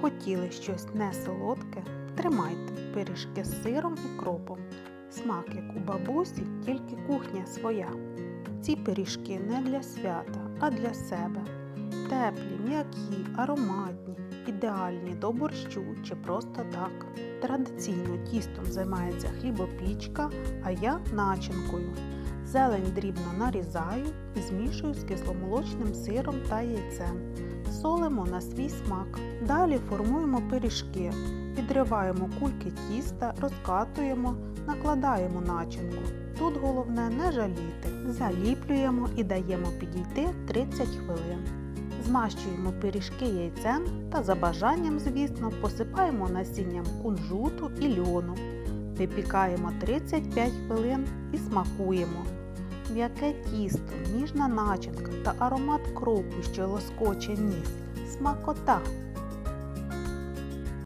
Хотіли щось не солодке? Тримайте пиріжки з сиром і кропом. Смак, як у бабусі, тільки кухня своя. Ці пиріжки не для свята, а для себе. Теплі, м'які, ароматні, ідеальні до борщу чи просто так. Традиційно тістом займається хлібопічка, а я начинкою. Зелень дрібно нарізаю і змішую з кисломолочним сиром та яйцем. Солимо на свій смак. Далі формуємо пиріжки, відриваємо кульки тіста, розкатуємо, накладаємо начинку. Тут головне не жаліти. Заліплюємо і даємо підійти 30 хвилин. Змащуємо пиріжки яйцем та за бажанням, звісно, посипаємо насінням кунжуту і льону. Випікаємо 35 хвилин і смакуємо. М'яке тісто, ніжна начинка та аромат кропу, що лоскоче ніс. Смакота!